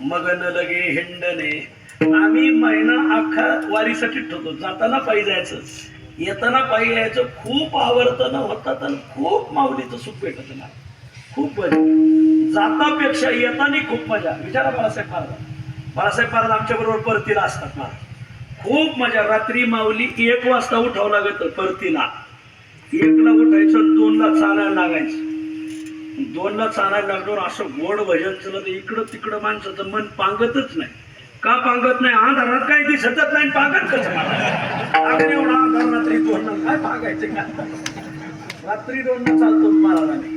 मगन लगे हिंडणे. आम्ही महिना अख्खा वारीसाठी ठेवतो. जाताना पायी जायचं. येताना पायी यायचं. खूप आवडतं ना होतात आणि खूप माऊलीचं सुख भेटत ना खूप मजा. जातापेक्षा येताना खूप मजा. विचारा बाळासाहेब महाराज. बाळासाहेब महाराज आमच्याबरोबर परतीला असतात महाराज. खूप मजा. रात्री माऊली एक वाजता उठावं लागत परतीला. एकला उठायचं दोनला चालायला लागायचं. दोनला चालायला लागलो असं गोड भजन चलत इकडं तिकडं माणसाचं मन पांगतच नाही. का पांगत नाही? आधारात काही दिसतच नाही पांगत कसं रात्री एवढा आधार रात्री दोन काय पांगायचं? का रात्री दोन चालतो महाराजाने.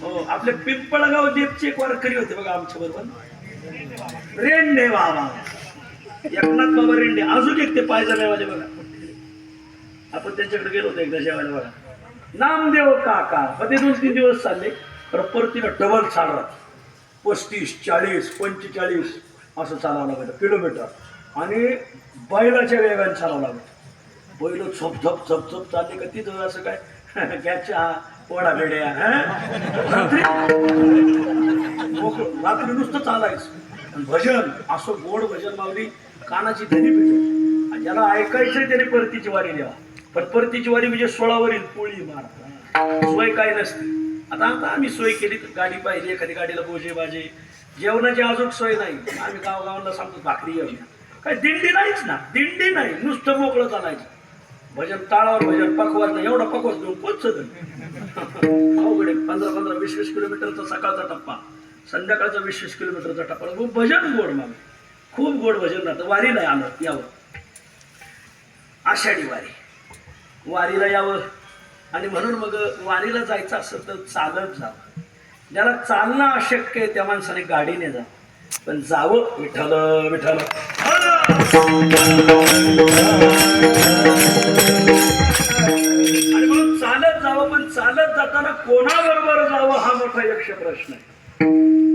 हो आपले पिंपळगाव देवचे एक वारकरी होते बघा आमच्या बरोबर. रेंडे बाबा. एकनाथ बाबा रेंडे. अजून एक ते पायजमेवाले बघा. आपण त्यांच्याकडे गेलो होतो एकदा जेवायला बघा. नामदेव काका. मग ते दोन तीन दिवस चालले. तर परतीला डबल चालणार. पस्तीस चाळीस पंचेचाळीस असं चालावं लागतं किलोमीटर आणि बैलाच्या वेगाने चालावं लागतं. बैल झप झप झप झप चालले का तिथं असं काय? घ्याच्या पोडा बेड्या रात्री रात्री नुसतं चालायचं. भजन असं गोड भजन मावली कानाची धनी आणि ज्याला ऐकायचंय त्याने परतीची वारी द्यावा. पण परतीची वारी म्हणजे सोळावरील पोळी मार सोय काय नसते. आता आता आम्ही सोय केली तर गाडी पाहिजे एखादी गाडीला बोजे बाजे. जेवणाची अजून सोय नाही. आम्ही गावगावांना सांगतो भाकरी घेऊन या. काय दिंडी नाहीच ना. दिंडी नाही. नुसतं मोकळं चालायचं. भजन ताळावर भजन पकवास नाही एवढा पकवास घेऊन पोचत अवघड आहे. पंधरा पंधरा वीस वीस किलोमीटरचा सकाळचा टप्पा. संध्याकाळचा वीस वीस किलोमीटरचा टप्पा. खूप भजन गोड मागे. खूप गोड भजन राहतं. वारीला आलं. यावं. आषाढी वारी. वारीला यावं. आणि म्हणून मग वारीला जायचं असं तर चालत जावं ज्याला चालणं अशक्य आहे त्या माणसाने गाडीने जा. पण जावं विठ्ठल विठ्ठल. आणि म्हणून चालत जावं पण चालत जाताना कोणाबरोबर जावं हा मोठा यक्ष प्रश्न आहे.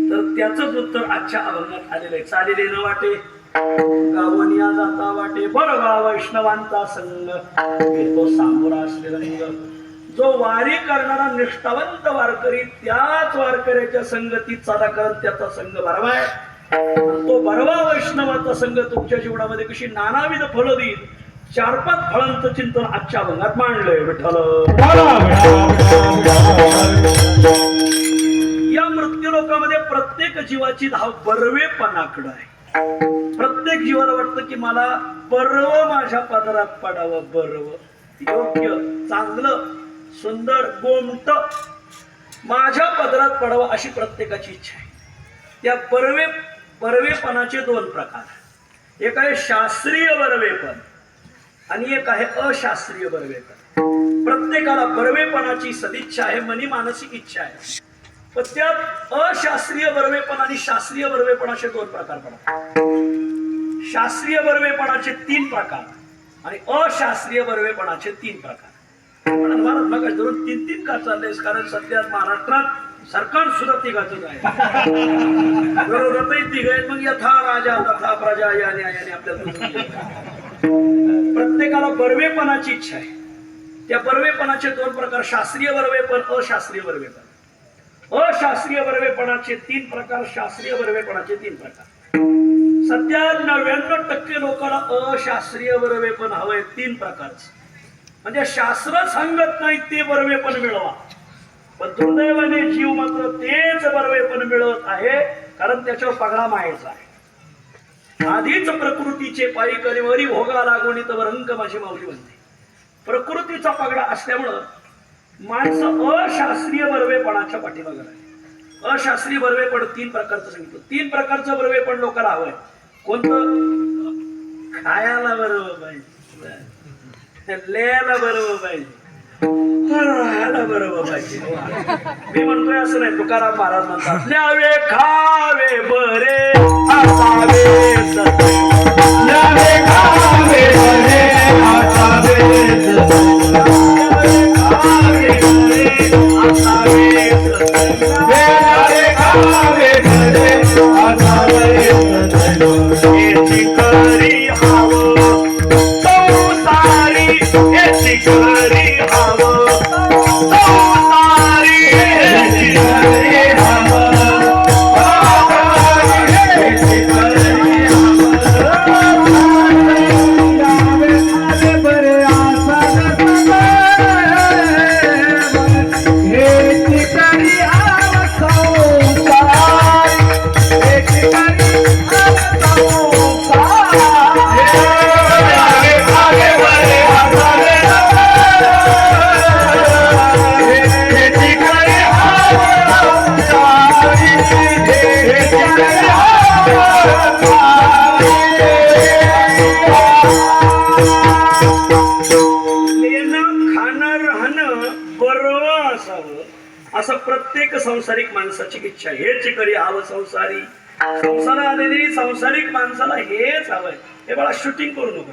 तर त्याचंच उत्तर आजच्या अभंगात आलेलं आहे. चालेले न वाटे गावनिया जाता वाटे बरवा वैष्णवांचा संघ तो सामोरा असलेला जो वारी करणारा निष्ठावंत वारकरी त्याच वारकऱ्याच्या संगतीत चाला करत त्याचा संघ आहे. तो बरवा वैष्णवाचा संघ तुमच्या जीवनामध्ये कशी नानाविध फळं देईल. चार पाच फळांचं चिंतन आजच्या अभंगात मांडलंय विठ्ठल. या मृत्यू लोकामध्ये प्रत्येक जीवाची धाव बरवेपणाकडं आहे. प्रत्येक जीवाला वाटतं की मला बरव माझ्या पदरात पडावं बरव. योग्य चांगलं सुंदर गोमट माझ्या पदरात पडावं अशी प्रत्येकाची इच्छा आहे. त्या परवे परवेपणाचे दोन प्रकार एक आहे शास्त्रीय बरवेपण आणि एक आहे अशास्त्रीय बरवेपण. प्रत्येकाला बरवेपणाची सदिच्छा आहे मनी मानसिक इच्छा आहे. पण त्यात अशास्त्रीय बर्वेपण आणि शास्त्रीय बर्वेपणाचे दोन प्रकार पडतात. शास्त्रीय बरवेपणाचे तीन प्रकार आणि अशास्त्रीय बर्वेपणाचे तीन प्रकार. पण धरून तीन तीन का चाललेस. कारण सध्या महाराष्ट्रात सरकार सुद्धा तिघाच आहे. रथही तिघ आहेत. मग यथा राजा तथा प्रजा या न्यायाने आपल्या प्रत्येकाला बर्वेपणाची इच्छा आहे. त्या बर्वेपणाचे दोन प्रकार शास्त्रीय बर्वेपण अशास्त्रीय बर्वेपण. अशास्त्रीय बर्वेपणाचे तीन प्रकार शास्त्रीय बर्वेपणाचे तीन प्रकार. सध्या नव्याण्णव टक्के लोकांना अशास्त्रीय बर्वेपण हवंय. तीन प्रकारचं. म्हणजे शास्त्र सांगत नाही ते बर्वेपण मिळवा. पण दुर्दैवाने जीव मात्र तेच बर्वेपण मिळवत आहे कारण त्याच्यावर पगडा मायचा आहे. आधीच प्रकृतीचे पायी करीवरी भोगा लागून तर रंग माझी मावशी म्हणते. प्रकृतीचा पगडा असल्यामुळं माणसं अशास्त्रीय बर्वेपणाच्या पाठीमागे आहे अशास्त्रीय बर्वेपण तीन प्रकारचं सांगितलं. तीन प्रकारचं बर्वेपण लोकांना हवंय. कोणतं? खायला बरोबर पाहिजे बरोबर पाहिजे. बरोबर पाहिजे. मी म्हणतोय असं नाही तुकाराम महाराज म्हणतात न्यावे खावे बरे असावे असं प्रत्येक संसारिक माणसाची इच्छा हेच करी हवं संसारी. संसार आलेली संसारिक माणसाला हेच हवंय. हे बाळा शूटिंग करू नको